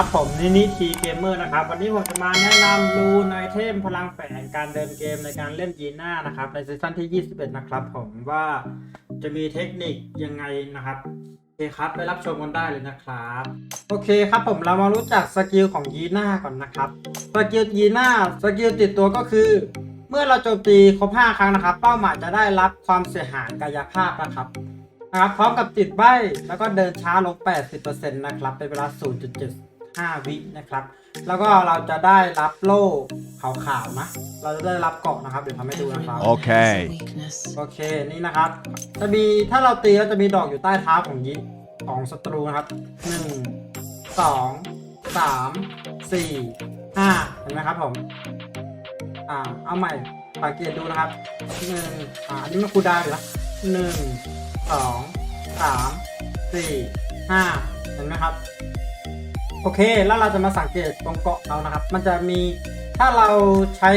วัสดีครับผมนินิทีเกมเมอร์นะครับ วันนี้ผมจะมาแนะนำรูนไอเทมพลังแฝงการเดินเกมในการเล่นยีน่านะครับ ในซีซั่นที่ 21 นะครับผมว่าจะมีเทคนิคยังไงนะครับโอเคครับไปรับชมกันได้เลยนะครับ โอเคครับผมเรามารู้จักสกิลของยีน่าก่อนนะครับสกิลยีน่าสกิลติดตัวก็คือ เมื่อเราโจมตีครบ 5 ครั้งนะครับ เป้าหมายจะได้รับความเสียหายกายภาพนะครับนะครับพร้อมกับติดใบแล้วก็เดินช้าลง 80%นะครับ เป็นเวลา 0.7 0.75วินะครับ แล้วก็เราจะได้รับโล่ขาวๆนะ เราจะได้รับเกาะนะครับ เดี๋ยวทำให้ดูนะครับ โอเค โอเค นี่นะครับ จะมี ถ้าเราตีแล้วจะมีดอกอยู่ใต้เท้าของยิของศัตรูนะครับ 1 2 3 4 5 เห็นไหมครับผม อ่า เอาใหม่สังเกตดูนะครับหนึ่งอ่าอันนี้มันคูลดาวน์อยู่นะหนึ่งสองสามสี่ห้าเห็นไหมครับ โอเค แล้วเราจะมาสังเกตตรงเกาะเรานะครับ มันจะมีถ้าเราใช้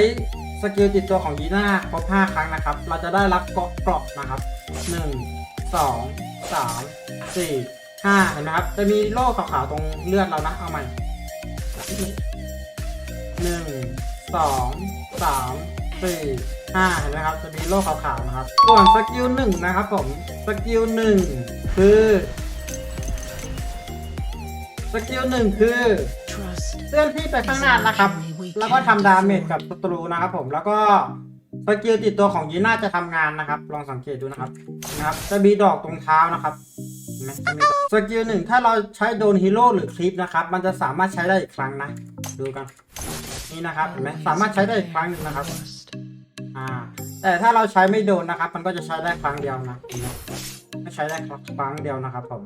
สกิลติดตัวของยีน่าครบ5ครั้งนะครับ เราจะได้รับเกาะเกราะนะครับ 1 2 3 4 5เห็นไหมครับ จะมีโล่ขาวๆตรงเลือดเรานะ เอาใหม่หนึ่งสองสามสี่ห้าเห็นไหมครับ จะมีโล่ขาวๆนะครับ ส่วนสกิลหนึ่งนะครับผม สกิลหนึ่งคือ สกิลหนึ่งคือเคลื่อนที่ไปข้างหน้านะครับ แล้วก็ทำดาเมจกับศัตรูนะครับผมแล้วก็สกิลติดตัวของยีน่าจะทำงานนะครับ ลองสังเกตดูนะครับนะครับ จะมีดอกตรงเท้านะครับเห็นไหมจะมีดอกสกิลหนึ่งถ้าเราใช้โดนฮีโร่หรือคลิปนะครับ มันจะสามารถใช้ได้อีกครั้งนะ ดูกัน นี่นะครับเห็นไหมสามารถใช้ได้อีกครั้งหนึ่งนะครับ อ่า แต่ถ้าเราใช้ไม่โดนนะครับ มันก็จะใช้ได้ครั้งเดียวนะเห็น ไม่ใช้ได้ครั้งเดียวนะครับผม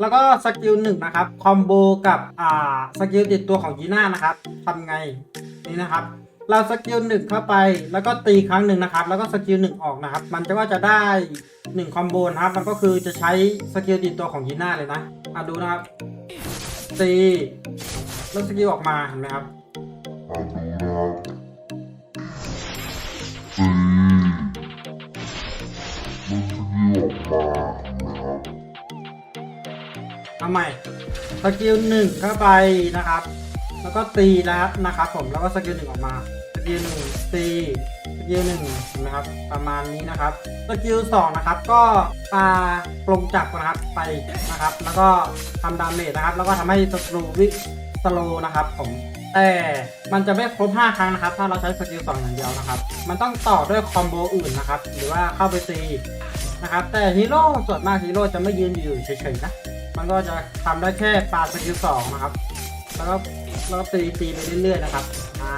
แล้วก็สกิลหนึ่งนะครับคอมโบกับอ่าสกิลติดตัวของยีน่านะครับทำไงนี่นะครับ เราสกิลหนึ่งเข้าไปแล้วก็ตีครั้งหนึ่งนะครับ แล้วก็สกิลหนึ่งออกนะครับ มันจะว่าจะได้หนึ่งคอมโบนะครับ มันก็คือจะใช้สกิลติดตัวของยีน่าเลยนะอะดูนะครับตีแล้วสกิลออกมาเห็นไหมครับ เอาใหม่สกิลหนึ่งเข้าไปนะครับ แล้วก็ตีแล้วนะครับ ผมแล้วก็สกิลหนึ่งออกมาสกิลหนึ่งตีสกิลหนึ่งนไหมครับ ประมาณนี้นะครับสกิลสองนะครับ ก็ปาปลงจักรนะครับไปนะครับ แล้วก็ทำดาเมจนะครับ แล้วก็ทำให้ศัตรูวิสโลนะครับ ผมแต่มันจะไม่ครบ 5 ครั้งนะครับ ถ้าเราใช้สกิล2อย่างเดียวนะครับ มันต้องต่อด้วยคอมโบอื่นนะครับ หรือว่าเข้าไปตีนะครับ แต่ฮีโร่ส่วนมากฮีโร่จะไม่ยืนอยู่เฉยๆนะ มันก็จะทำได้แค่ปาสกิลสองนะครับ แล้วก็แล้วก็ตีตีไปเรื่อยๆนะครับ อ่า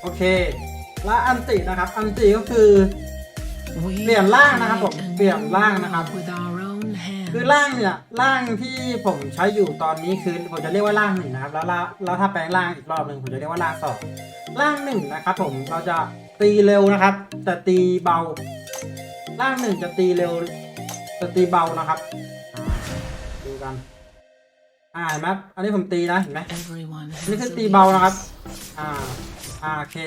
โอเค แล้วอันตินะครับ อันติก็คือเปลี่ยนร่างนะครับผมเปลี่ยนร่างนะครับ คือร่างเนี่ยร่างที่ผมใช้อยู่ตอนนี้คือผมจะเรียกว่าร่างหนึ่งนะครับ แล้วร่างแล้วถ้าแปลงร่างอีกรอบหนึ่งผมจะเรียกว่าร่างสองร่างหนึ่งนะครับ ผมเราจะตีเร็วนะครับ แต่ตีเบา ร่างหนึ่งจะตีเร็วจะตีเบานะครับอ่าดู กันอ่าเห็นไหมอันนี้ผมตีนะเห็นไหมนี่คือตีเบานะครับ อ่าอ่าโอเค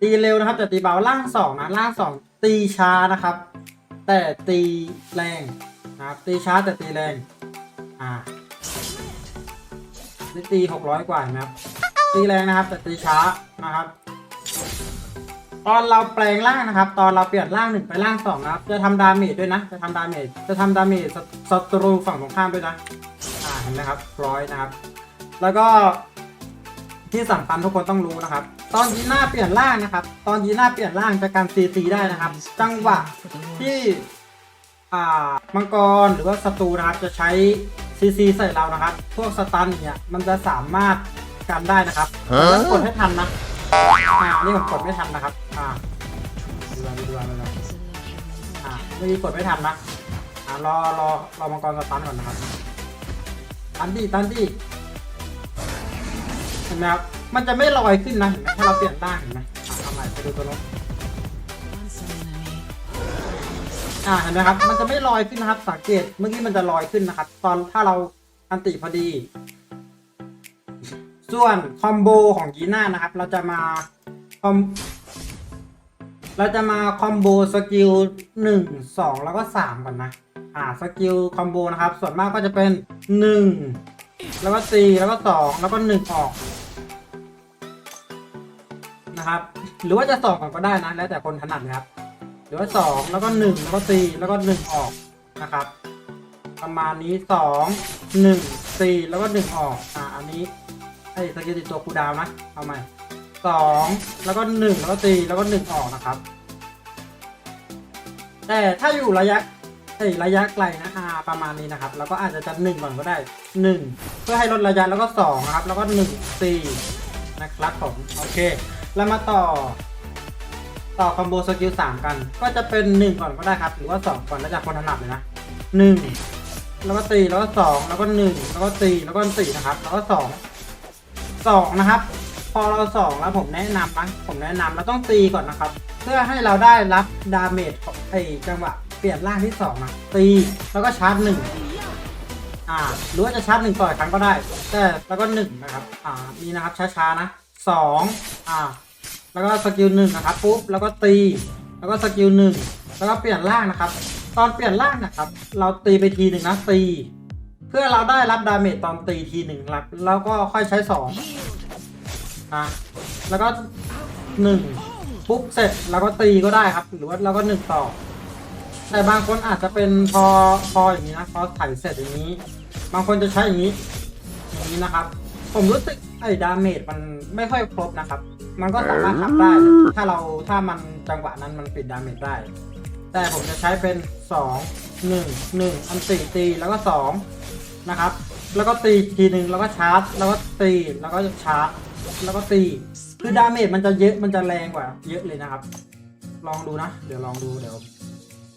ตีเร็วนะครับ แต่ตีเบาล่างสองนะล่างสองตีช้านะครับ แต่ตีแรงนะครับ ตีช้าแต่ตีแรง อ่านี่ตีหกร้อยกว่าเห็นะครับ ตีแรงนะครับ แต่ตีช้านะครับ ตอนเราแปลงร่างนะครับ ตอนเราเปลี่ยนร่างหนึ่งไปร่างสองนะครับ จะทำดาเมจด้วยนะ จะทำดาเมจ จะทำดาเมจศัตรูฝั่งตรงข้ามด้วยนะ อ่าเห็นไหมครับร้อยนะครับ แล้วก็ที่สำคัญทุกคนต้องรู้นะครับ ตอนยีน่าเปลี่ยนร่างนะครับ ตอนยีน่าเปลี่ยนร่างจะการซีซีได้นะครับ จังหวะที่อ่ามังกรหรือว่าศัตรูนะครับ จะใช้ซีซีใส่เรานะครับ พวกสตันเนี่ยมันจะสามารถกันได้นะครับฮะต้องกดให้ทันนะ อ่านี่ผมกดไม่ทันนะครับ อ่าดูดูดูดูดูอ่าไม่มีกดไม่ทันนะ อ่ารอรอรอมังกรสตันก่อนนะครับตันดีตันดีเห็นไหมครับ มันจะไม่ลอยขึ้นนะเห็นไหมถ้าเราเปลี่ยนร่างเห็นไหมอะเอาใหม่ไปดูตัวนู้นอ่าเห็นไหมครับ มันจะไม่ลอยขึ้นนะครับ สังเกต เมื่อกี้มันจะลอยขึ้นนะครับ ตอนถ้าเราอันติพอดี ส่วนคอมโบของยีน่านะครับ เราจะมาคอมเราจะมาคอมโบสกิลหนึ่งสองแล้วก็สามก่อนนะ อ่าสกิลคอมโบนะครับ ส่วนมากก็จะเป็นหนึ่งแล้วก็ตีแล้วก็สองแล้วก็หนึ่งออกนะครับ หรือว่าจะสองก่อนก็ได้นะ แล้วแต่คนถนัดนะครับ หรือว่าสองแล้วก็หนึ่งแล้วก็ตีแล้วก็หนึ่งออกนะครับ ประมาณนี้สองหนึ่งสี่แล้วก็หนึ่งออก อ่าอันนี้ ไอ้สกิลติดตัวคูดาวนะ เอาใหม่สองแล้วก็หนึ่งแล้วก็ตีแล้วก็หนึ่งออกนะครับ แต่ถ้าอยู่ระยะเอ้ระยะไกลนะอาประมาณนี้นะครับ แล้วก็อาจจะจัดหนึ่งก่อนก็ได้หนึ่งเพื่อให้ลดระยะแล้วก็สองนะครับ แล้วก็หนึ่งสี่นะครับผมโอเค แล้วมาต่อ ต่อคอมโบสกิลสามกัน ก็จะเป็นหนึ่งก่อนก็ได้ครับ หรือว่าสองก่อนแล้วจากคนถนัดเลยนะหนึ่งแล้วก็ตีแล้วก็สองแล้วก็หนึ่งแล้วก็ตีแล้วก็สี่นะครับ แล้วก็สอง สองนะครับ พอเราสองแล้วผมแนะนำนะผมแนะนำเราต้องตีก่อนนะครับ เพื่อให้เราได้รับดาเมจของไอจังหวะเปลี่ยนร่างที่สองนะตีแล้วก็ชาร์จหนึ่งอ่าหรือว่าจะชาร์จหนึ่งต่ออีกครั้งก็ได้ แต่แล้วก็หนึ่งนะครับ อ่านี่นะครับช้าๆนะสองอ่า แล้วก็สกิลหนึ่งนะครับปุ๊บแล้วก็ตี แล้วก็สกิลหนึ่งแล้วก็เปลี่ยนร่างนะครับ ตอนเปลี่ยนร่างนะครับ เราตีไปทีหนึ่งนะตี พื่อเราได้รับดาเมจตอนตีทีหนึ่งรับแล้วก็ค่อยใช้สองอะแล้วก็หนึ่งปุ๊บเสร็จแล้วก็ตีก็ได้ครับ หรือว่าเราก็หนึ่งต่อ แต่บางคนอาจจะเป็นพอพออย่างนี้นะพอถ่ายเสร็จอย่างนี้ บางคนจะใช้อย่างนี้ อย่างนี้นะครับ ผมรู้สึกไอ้ดาเมจมันไม่ค่อยครบนะครับ มันก็สามารถทำได้ ถ้าเราถ้ามันจังหวะนั้นมันปิดดาเมจได้ แต่ผมจะใช้เป็น2 1 1อันตีตีแล้วก็2 นะครับ แล้วก็ตีทีหนึ่งแล้วก็ชาร์จ แล้วก็ตีแล้วก็ชาร์จแล้วก็ตีคือดาเมจมันจะเยอะมันจะแรงกว่า เยอะเลยนะครับ ลองดูนะ เดี๋ยวลองดูเดี๋ยว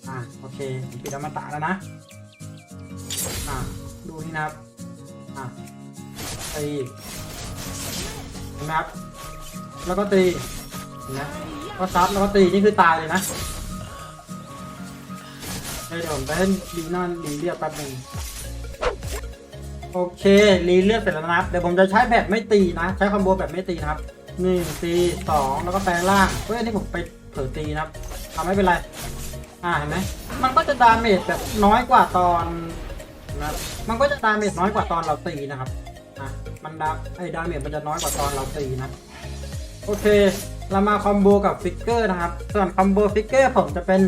อ่าโอเคผมปิดอมตะแล้วนะอ่าดูนี่นะครับอ่าตีเห็นไหมครับแล้วก็ตีเห็นไหมก็ซับแล้วก็ตีนี่คือตายเลยนะเดี๋ยวผมไปให้ดีนอนรีเลือดแป๊บหนึง โอเครีเลือดเสร็จแล้วนะครับ เดี๋ยวผมจะใช้แบบไม่ตีนะ ใช้คอมโบแบบไม่ตีนะครับหนึ่งตีสองแล้วก็แปลงร่างเฮ้ยอันนี้ผมไปเผลอตีนะครับทำไม่เป็นไร อ่าเห็นไหมมันก็จะดาเมจแบบน้อยกว่าตอนนะครับมันก็จะดาเมจน้อยกว่าตอนเราตีนะครับอะมันดาไอ้ดาเมจมันจะน้อยกว่าตอนเราตีนะ โอเค เรามาคอมโบกับฟิกเกอร์นะครับ ส่วนคอมโบฟิกเกอร์ผมจะเป็น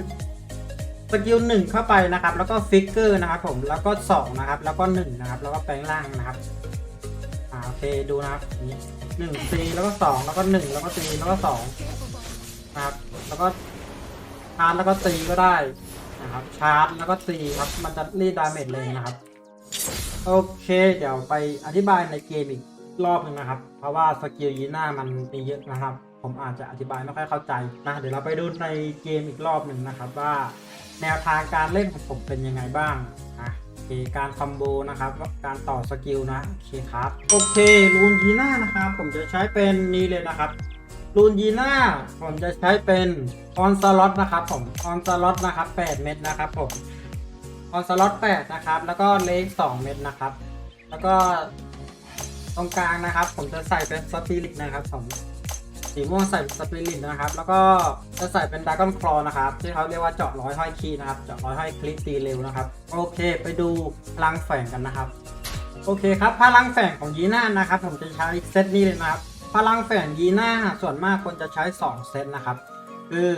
สกิลหนึ่งเข้าไปนะครับ แล้วก็ฟิกเกอร์นะครับผมแล้วก็สองนะครับ แล้วก็หนึ่งนะครับ แล้วก็แปลงร่างนะครับอ่าโอเคดูนะครับนี่หนึ่งตีแล้วก็สองแล้วก็หนึ่งแล้วก็ตีแล้วก็สองนะครับ แล้วก็ชาร์จแล้วก็ตีก็ได้นะครับ ชาร์จแล้วก็ตีครับ มันจะรีดดาเมจเลยนะครับ โอเค เดี๋ยวไปอธิบายในเกมอีกรอบหนึ่งนะครับ เพราะว่าสกิลยีน่ามันมีเยอะนะครับ ผมอาจจะอธิบายไม่ค่อยเข้าใจนะ เดี๋ยวเราไปดูในเกมอีกรอบหนึ่งนะครับว่า แนวทางการเล่นของผมเป็นยังไงบ้างอะโอเคการคอมโบนะครับการต่อสกิลนะโอเคครับโอเครูนยีน่านะครับผมจะใช้เป็นนี้เลยนะครับรูนยีน่าผมจะใช้เป็นออนสล็อตนะครับผมออนสล็อตนะครับ 8 เม็ดนะครับผมออนสล็อต8นะครับแล้วก็เลข2เม็ดนะครับ แล้วก็ตรงกลางนะครับ ผมจะใส่เป็นสปิริตนะครับผม สีม่วงใส่สปิริตนะครับ แล้วก็จะใส่เป็นดากอนคลอนะครับที่เขาเรียกว่าเจาะร้อยห้อยคีนะครับเจาะร้อยห้อยคลิกตีเร็วนะครับ โอเค ไปดูพลังแฝงกันนะครับ โอเคครับพลังแฝงของยีน่านะครับ ผมจะใช้เซตนี้เลยนะครับพลังแฝงยีน่าส่วนมากคนจะใช้ 2 เซตนะครับ คือ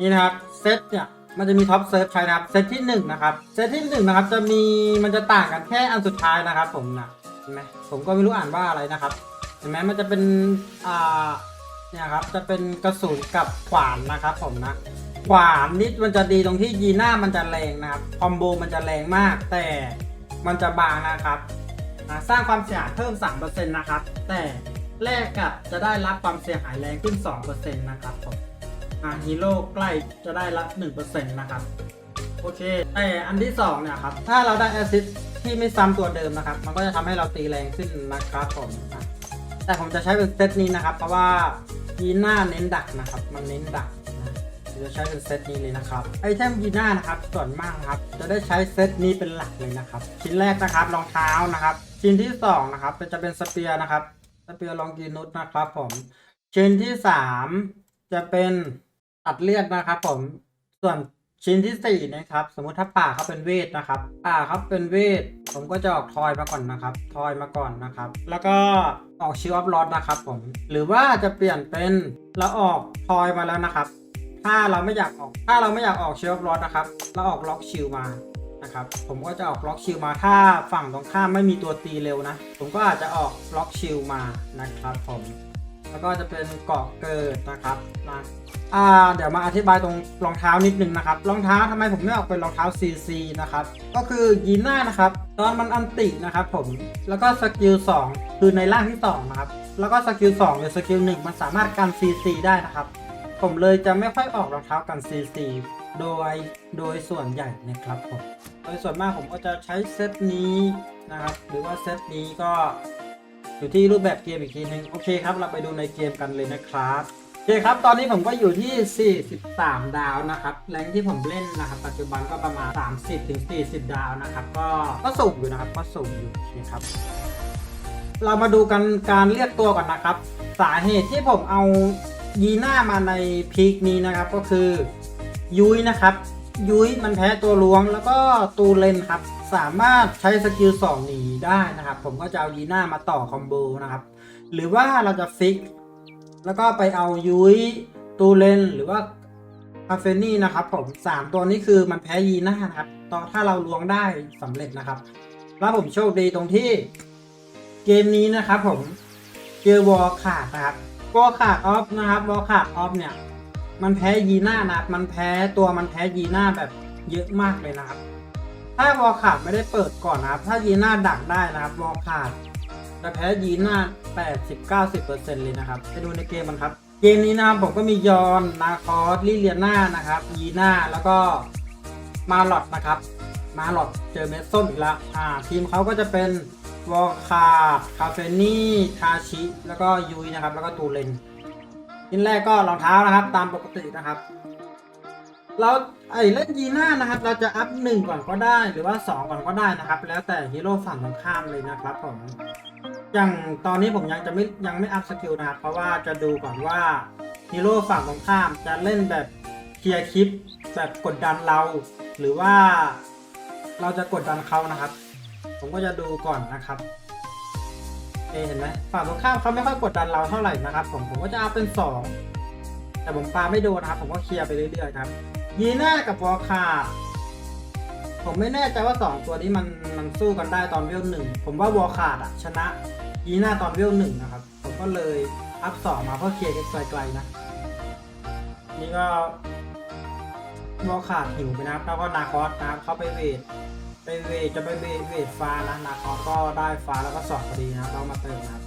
นี่นะครับเซตเนี่ยมันจะมีท็อปเซิร์ฟใช้นะครับเซตที่1นะครับเซตที่1นะครับจะมีมันจะต่างกันแค่อันสุดท้ายนะครับ ผมนะเห็นไหมผมก็ไม่รู้อ่านว่าอะไรนะครับ ห็นไหมมันจะเป็นอ่าเนี่ยครับจะเป็นกระสุนกับขวานนะครับผมนะขวานนี่มันจะดีตรงที่ยีน่ามันจะแรงนะครับคอมโบมันจะแรงมาก แต่มันจะบางนะครับสร้างความเสียหายเพิ่ม 3%นะครับ แต่แลกกับจะได้รับความเสียหายแรงขึ้น 2%นะครับผมฮีโร่ใกล้จะได้รับ 1%นะครับ โอเคแต่อันที่ 2 เนี่ยครับ ถ้าเราได้แอซิดที่ไม่ซ้ำตัวเดิมนะครับ มันก็จะทำให้เราตีแรงขึ้นนะครับผมอะ แต่ผมจะใช้เป็นเซตนี้นะครับ เพราะว่ายีน่าเน้นดักนะครับ มันเน้นดักนะผมจะใช้เป็นเซตนี้เลยนะครับไอเทมยีน่านะครับส่วนมากครับ จะได้ใช้เซตนี้เป็นหลักเลยนะครับ ชิ้นแรกนะครับรองเท้านะครับ ชิ้นที่สองนะครับจะเป็นสเปียร์นะครับสเปียร์ลองกีนุสนะครับผมชิ้นที่สามจะเป็นตัดเลือดนะครับผมส่วน ชิ้นที่สี่นะครับ สมมติถ้าป่าเขาเป็นเวทนะครับ ป่าเขาเป็นเวท ผมก็จะออกทอยมาก่อนนะครับ ทอยมาก่อนนะครับ แล้วก็ออกชิวอัพลอดนะครับผม หรือว่าจะเปลี่ยนเป็นเราออกทอยมาแล้วนะครับ ถ้าเราไม่อยากออก ถ้าเราไม่อยากออกชิวอัพลอดนะครับ เราออกล็อกชิลมานะครับ ผมก็จะออกล็อกชิลมา ถ้าฝั่งตรงข้ามไม่มีตัวตีเร็วนะ ผมก็อาจจะออกล็อกชิลมานะครับผม แล้วก็จะเป็นเกาะเกิดนะครับนะ อ่าเดี๋ยวมาอธิบายตรงรองเท้านิดนึงนะครับ รองเท้าทำไมผมไม่ออกเป็นรองเท้า CC นะครับ ก็คือยีน่านะครับ ตอนมันอันตินะครับผม แล้วก็สกิล2คือในร่างที่2นะครับ แล้วก็สกิล2หรือสกิล1มันสามารถกัน CC ได้นะครับ ผมเลยจะไม่ค่อยออกรองเท้ากัน CC โดยโดยส่วนใหญ่นะครับผม โดยส่วนมากผมก็จะใช้เซตนี้นะครับ หรือว่าเซตนี้ก็อยู่ที่รูปแบบเกมอีกทีนึง โอเคครับ เราไปดูในเกมกันเลยนะครับ อเคครับตอนนี้ผมก็อยู่ที่ 43 ดาวนะครับแรงที่ผมเล่นนะครับ ปัจจุบันก็ประมาณ 30ถึง40 ดาวนะครับ ก็ก็สูงอยู่นะครับก็สูงอยู่โอเครับ เรามาดูกันการเรียกตัวก่อนนะครับ สาเหตุที่ผมเอายีน่ามาในพีคนี้นะครับ ก็คือยุ้ยนะครับ ยุ้ยมันแพ้ตัวล้วงแล้วก็ตูเลนครับ สามารถใช้สกิล2หนีได้นะครับ ผมก็จะเอายีน่ามาต่อคอมโบนะครับ หรือว่าเราจะฟิก แล้วก็ไปเอายุ้ยตูเลนหรือว่าคาเฟนี่นะครับผมสามตัวนี้คือมันแพ้ยีน่านะครับตอนถ้าเราล้วงได้สำเร็จนะครับ แล้วผมโชคดีตรงที่เกมนี้นะครับผมเจอวอลขาดนะครับวอลขาดออฟนะครับวอลขาดออฟเนี่ย มันแพ้ยีน่านะครับมันแพ้ตัวมันแพ้ยีน่าแบบเยอะมากเลยนะครับ ถ้าวอลขาดไม่ได้เปิดก่อนนะครับ ถ้ายีน่าดักได้นะครับวอลขาด จะแพ้ยีน่า 80-90%เลยนะครับ ไปดูในเกมมันครับ เกมนี้นะครับผมก็มียอนนาคอสลิเลียนานะครับ ยีน่า แล้วก็มาลอดนะครับ มาหลอดเจอเมสส้มอีกแล้วอ่า ทีมเขาก็จะเป็นวอลคาร์คาเฟนี่คาชิ แล้วก็ยุยนะครับ แล้วก็ตูเลนชิ้นแรกก็รองเท้านะครับตามปกตินะครับเราไอ้เล่นยีน่านะครับ เราจะอัพหนึ่งก่อนก็ได้หรือว่าสองก่อนก็ได้นะครับ แล้วแต่ฮีโร่ฝั่งตรงข้ามเลยนะครับผม อย่างตอนนี้ผมยังจะไม่ยังไม่อัพสกิลนะครับ เพราะว่าจะดูก่อนว่าฮีโร่ฝั่งตรงข้ามจะเล่นแบบเคลียร์คลิปแบบกดดันเรา หรือว่าเราจะกดดันเขานะครับ ผมก็จะดูก่อนนะครับเอเห็นไหมฝั่งตรงข้ามเขาไม่ค่อยกดดันเราเท่าไหร่นะครับ ผมผมก็จะเอาเป็นสองแต่ผมปาไม่โดนนะครับ ผมก็เคลียร์ไปเรื่อยๆครับยีน่ากับวอลคา ผมไม่แน่ใจว่าสองตัวนี้มันมันสู้กันได้ตอนเวลหนึ่งผมว่าวอลคาดอะชนะยีน่าตอนเวลหนึ่งนะครับ ผมก็เลยอัพสองมาเพื่อเคลียร์ไกลๆนะ นี่ก็วอลคาดหิวไปนะครับ แล้วก็นาคอสนะครับเข้าไปเวทไปเวทจะไปเวทเวทฟ้านะนาคอสก็ได้ฟ้าแล้วก็สอบพอดีนะเรามาเติมนะครับ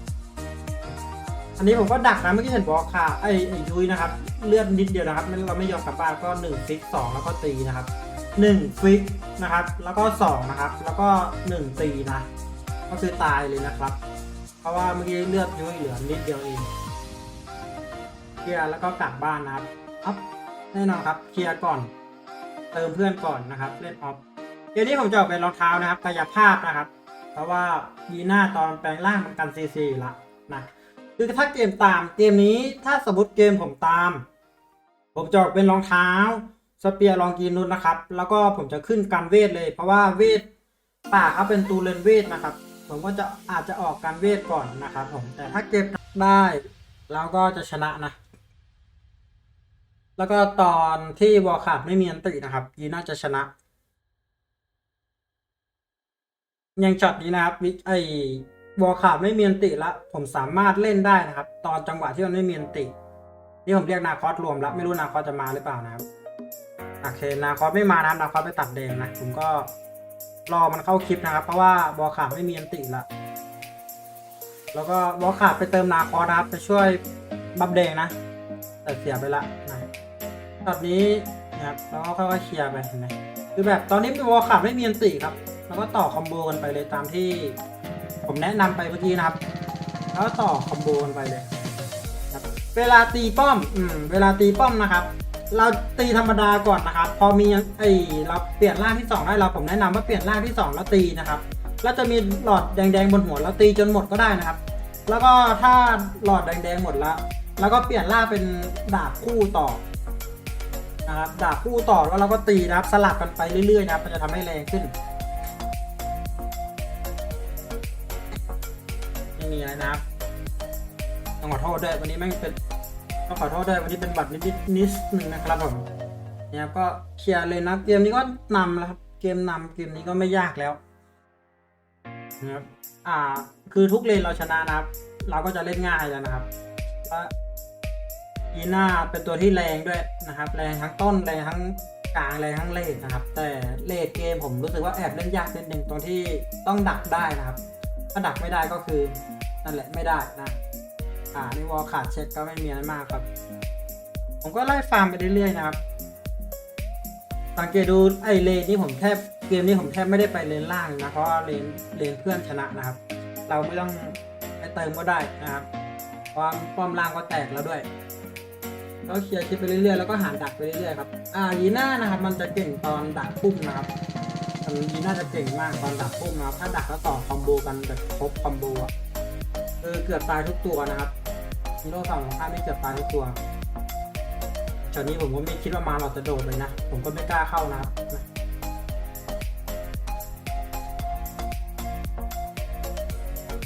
อันนี้ผมก็ดักนะเมื่อกี้เห็นบอกค่ะไอ้ไอ้ยุ้ยนะครับ เลือดนิดเดียวนะครับเราไม่ยอมกลับบ้านก็1ฟิก2แล้วก็ตีนะครับ 1ฟิกนะครับ แล้วก็ 2 นะครับ แล้วก็1ตีนะ ก็คือตายเลยนะครับ เพราะว่าเมื่อกี้เลือดยุ้ยเหลือนิดเดียวเอง เคลียร์แล้วก็กลับบ้านนะครับอัพแน่นอนครับเคลียร์ก่อน เติมเพื่อนก่อนนะครับ เล่นออฟเกมนี้ผมจะออกเป็นรองเท้านะครับกายภาพนะครับ เพราะว่ายีหน่าตอนแปลงร่างมันกันซีซีละนะคือถ้าเกมตามเกมนี้ถ้าสมมติเกมผมตาม ผมจะออกเป็นรองเท้า สเปียร์ลองกีนุนนะครับ แล้วก็ผมจะขึ้นการเวทเลย เพราะว่าเวทป่าเขาเป็นตูเลนเวทนะครับ ผมก็จะอาจจะออกการเวทก่อนนะครับผมแต่ถ้าเกมได้เราก็จะชนะนะ แล้วก็ตอนที่วอลขาดไม่มีอันตินะครับยีน่าจะชนะยังช็อตนี้นะครับไอวอลขาดไม่มีอันติละผมสามารถเล่นได้นะครับ ตอนจังหวะที่มันไม่มีอันตินี่ผมเรียกนาคอสรวมแล้วไม่รู้นาคอสจะมาหรือเปล่านะครับ โอเคนาคอสไม่มานะครับนาคอสไปตัดแดงนะ ผมก็รอมันเข้าคลิปนะครับ เพราะว่าวอขาดไม่มีอันติละ แล้วก็วอขาดไปเติมนาคอสนะครับไปช่วยบัฟแดงนะ แต่เสียไปละนะตอนนี้นะครับแล้วก็ค่อยๆเคลียร์ไปเห็นไหมคือแบบตอนนี้วอขาดไม่มีอันติครับ แล้วก็ต่อคอมโบกันไปเลยตามที่ผมแนะนำไปเมื่อกี้นะครับ แล้วต่อคอมโบกันไปเลยเวลาตีป้อม อืม เวลาตีป้อมนะครับ เราตีธรรมดาก่อนนะครับ พอมีไอเราเปลี่ยนร่างที่สองได้เราผมแนะนำว่าเปลี่ยนร่างที่สองแล้วตีนะครับแล้วจะมีหลอดแดงๆบนหัวแล้วตีจนหมดก็ได้นะครับ แล้วก็ถ้าหลอดแดงๆหมดแล้ว แล้วก็เปลี่ยนร่าเป็นดาบคู่ต่อนะครับดาบคู่ต่อแล้วเราก็ตีนะครับสลับกันไปเรื่อยๆนะครับ มันจะทำให้แรงขึ้นไม่มีอะไรนะครับต้องขอโทษด้วยวันนี้แม่งเป็น ต้องขอโทษด้วยวันนี้เป็นบัตรนิดนิดนึงนะครับผมเนี่ยก็เคลียร์เลยนะเกมนี้ก็นำแล้วครับเกมนำเกมนี้ก็ไม่ยากแล้วนะครับอ่าคือทุกเลนเราชนะนะครับ เราก็จะเล่นง่ายแล้วนะครับว่ายีน่าเป็นตัวที่แรงด้วยนะครับ แรงทั้งต้นแรงทั้งกลางแรงทั้งเลนนะครับ แต่เลนเกมผมรู้สึกว่าแอบเล่นยากนิดนึงตรงที่ต้องดักได้นะครับ ถ้าดักไม่ได้ก็คือนั่นแหละไม่ได้นะาในวอลขาดเช็คก็ไม่มีอะไรมากครับ ผมก็ไล่ฟาร์มไปเรื่อยๆนะครับ สังเกตดูไอเลนนี่ผมแทบเกมนี้ผมแทบไม่ได้ไปเลนล่างนะเพราะว่าเลนเลนเพื่อนชนะนะครับ เราไม่ต้องไปเติมก็ได้นะครับเพราะว่าป้อมล่างก็แตกแล้วด้วยก็เคลียร์คลิปไปเรื่อยๆแล้วก็หาดักไปเรื่อยๆครับอ่ายีน่านะครับ มันจะเก่งตอนดักพุ่มนะครับมันยีน่าจะเก่งมากตอนดักพุ่มนะครับถ้าดักแล้วต่อคอมโบกันแบบครบคอมโบอะเออเกือบตายทุกตัวนะครับ ฮีโร่ฝั่งของข้าไม่เกือบตายทุกตัวตอนนี้ผมก็ไม่คิดว่ามาเราจะโดดเลยนะ ผมก็ไม่กล้าเข้านะครับ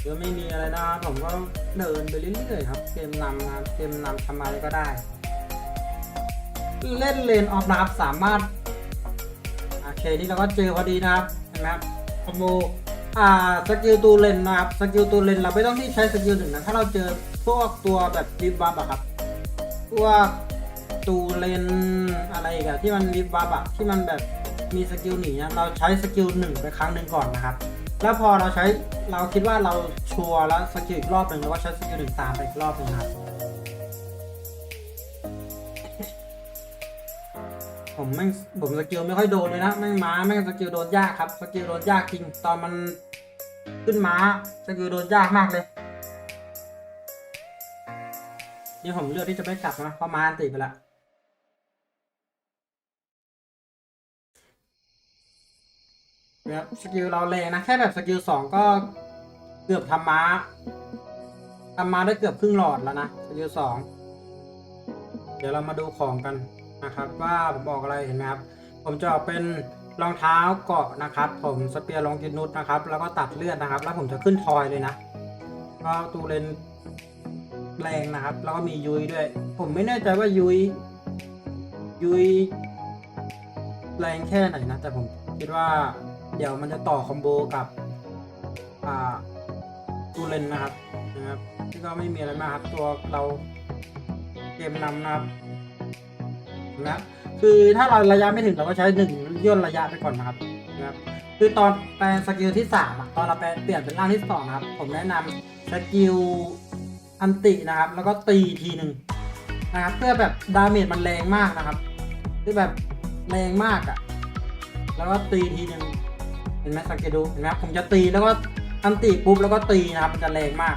เดี๋ยวไม่มีอะไรนะครับผมก็เดินไปเรื่อยๆครับ เกมนำนะเกมนำทำอะไรก็ได้ เล่นเลนออฟนะครับสามารถโอเคนี่เราก็เจอพอดีนะครับเห็นไหมครับคอมโบอ่าสกิลตูเลนนะครับสกิลตูเลนเราไม่ต้องที่ใช้สกิลหนึ่งนะถ้าเราเจอ พวกตัวแบบดิฟบับอะครับ พวกตูเลนอะไรกันที่มันดิฟบับอะที่มันแบบมีสกิลหนีนะเราใช้สกิลหนึ่งไปครั้งหนึ่งก่อนนะครับ แล้วพอเราใช้เราคิดว่าเราชัวร์แล้วสกิลอีกรอบหนึ่งเราก็ใช้สกิลหนึ่งตามไปอีกรอบหนึ่งครับ ผมแม่งผมสกิลไม่ค่อยโดนเลยนะแม่งม้าแม่งสกิลโดนยากครับสกิลโดนยากจริงตอนมันขึ้นม้าสกิลโดนยากมากเลย นี่ผมเลือกที่จะไม่กลับนะเพราะม้าติไปละนะครับสกิลเราแรงนะ แค่แบบสกิลสองก็เกือบทำม้าทำม้าได้เกือบครึ่งหลอดแล้วนะสกิลสองเดี๋ยวเรามาดูของกันนะครับ ว่าผมบอกอะไรเห็นไหมครับ ผมจะออกเป็นรองเท้าเกาะนะครับ ผมสเปียร์ลองกินุสนะครับ แล้วก็ตัดเลือดนะครับ แล้วผมจะขึ้นทอยเลยนะก็ตูเลน แรงนะครับ แล้วก็มียุยด้วย ผมไม่แน่ใจว่ายุย ยุย แรงแค่ไหนนะ แต่ผมคิดว่า เดี๋ยวมันจะต่อคอมโบกับ อ่าตูเลนนะครับนะครับที่ก็ไม่มีอะไรมากครับตัวเราเกมนำนะครับนะคือถ้าเราระยะไม่ถึงเราก็ใช้หนึ่งย่นระยะไปก่อนนะครับนะครับ คือตอนแปลงสกิลที่สามอะตอนเราแปลเปลี่ยนเป็นร่างที่สองนะครับ ผมแนะนำสกิล อันตินะครับ แล้วก็ตีทีหนึ่งนะครับเพื่อแบบดาเมจมันแรงมากนะครับคือแบบแรงมากอะแล้วก็ตีทีหนึ่งเห็นไหมสังเกตดูเห็นไหมผมจะตีแล้วก็อันติปุ๊บแล้วก็ตีนะครับมันจะแรงมาก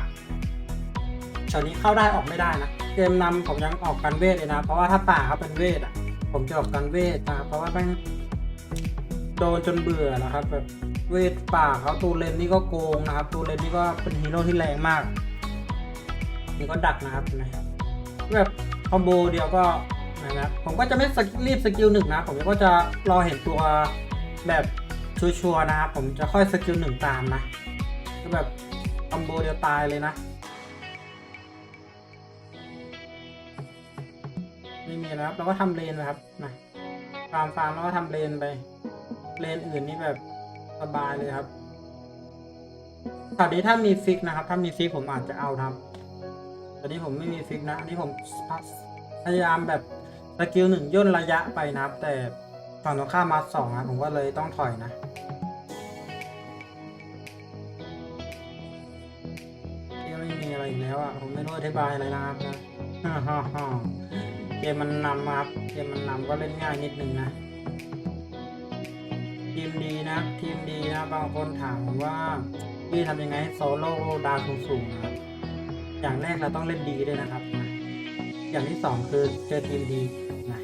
ช็อตนี้เข้าได้ออกไม่ได้นะเกมนำผมยังออกกันเวทเลยนะ เพราะว่าถ้าป่าเขาเป็นเวทอะ ผมจะออกกันเวทนะครับเพราะว่าแม่งโดนจนเบื่อนะครับแบบเวทป่าเขาตูเลนนี่ก็โกงนะครับตูเลนนี่ก็เป็นฮีโร่ที่แรงมาก นี่ก็ดักนะครับนะครับแบบคอมโบเดียวก็นะครับผมก็จะไม่รีบสกิลหนึ่งนะ ผมก็จะรอเห็นตัวแบบชัวร์ๆนะครับผมจะค่อยสกิลหนึ่งตามนะก็แบบคอมโบเดียวตายเลยนะ ไม่มีแล้วครับเราก็ทำเลนนะครับนะฟาร์มฟาร์มแล้วก็ทำเลนไป เลนอื่นนี่แบบสบายเลยครับคราวนี้ถ้ามีฟิกนะครับ ถ้ามีฟิกผมอาจจะเอาครับ แต่นี้ผมไม่มีฟิกนะอันนี้ผมพยายามแบบสกิลหนึ่งย่นระยะไปนะครับ แต่ฝั่งตรงข้ามมาสองนะผมก็เลยต้องถอยนะที่ไม่มีอะไรอีกแล้วอะผมไม่รู้อธิบายอะไรนะครับนะฮ่าฮ่าเกมมันนำครับเกมมันนำก็เล่นง่ายนิดนึงนะทีมดีนะทีมดีนะบางคนถามผมว่าพี่ทำยังไงให้โซโล่ดาวสูงๆนะครับ อย่างแรกเราต้องเล่นดีด้วยนะครับ อย่างที่สองคือเจอทีมดีนะ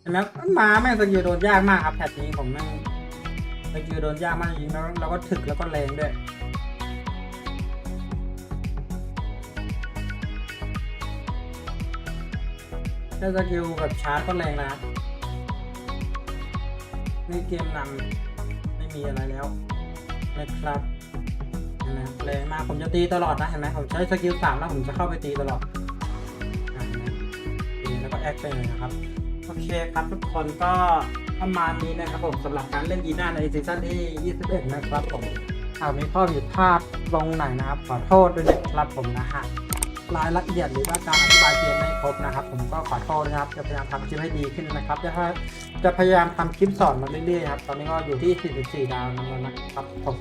เห็นไหมาแม่งสกิลโดนยากมากครับแพทนี้ผมแม่งสกิลโดนยากมากจริงๆแล้วเราก็ถึกแล้วก็แรงด้วยเค่สกิลแบบชาร์จก็แรงนะครับนี่เกมนำไม่มีอะไรแล้วนะครับ เห็นไหมาผมจะตีตลอดนะเห็นไหมผมใช้สกิลสามแล้วผมจะเข้าไปตีตลอดอะเห็นไหมตีแล้วก็แอคไปเลยนะครับโอเคครับทุกคนก็ประมาณนี้นะครับผมสำหรับการเล่นยีน่าในซีซั่นที่ 21 นะครับผมหากมีข้อผิดพลาดลงไหนนะครับ ขอโทษด้วยนะครับผมนะฮะรายละเอียดหรือว่าการอธิบายเกมไม่ครบนะครับ ผมก็ขอโทษนะครับ จะพยายามทำคลิปให้ดีขึ้นนะครับจะจะพยายามทำคลิปสอนมาเรื่อยๆครับ ตอนนี้ก็อยู่ที่ 44 ดาวแล้วนะครับผม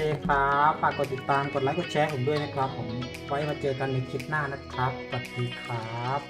เคครับฝากกดติดตามกดไลค์กดแชร์ผมด้วยนะครับ ผมไว้มาเจอกันในคลิปหน้านะครับสวัสดีครับ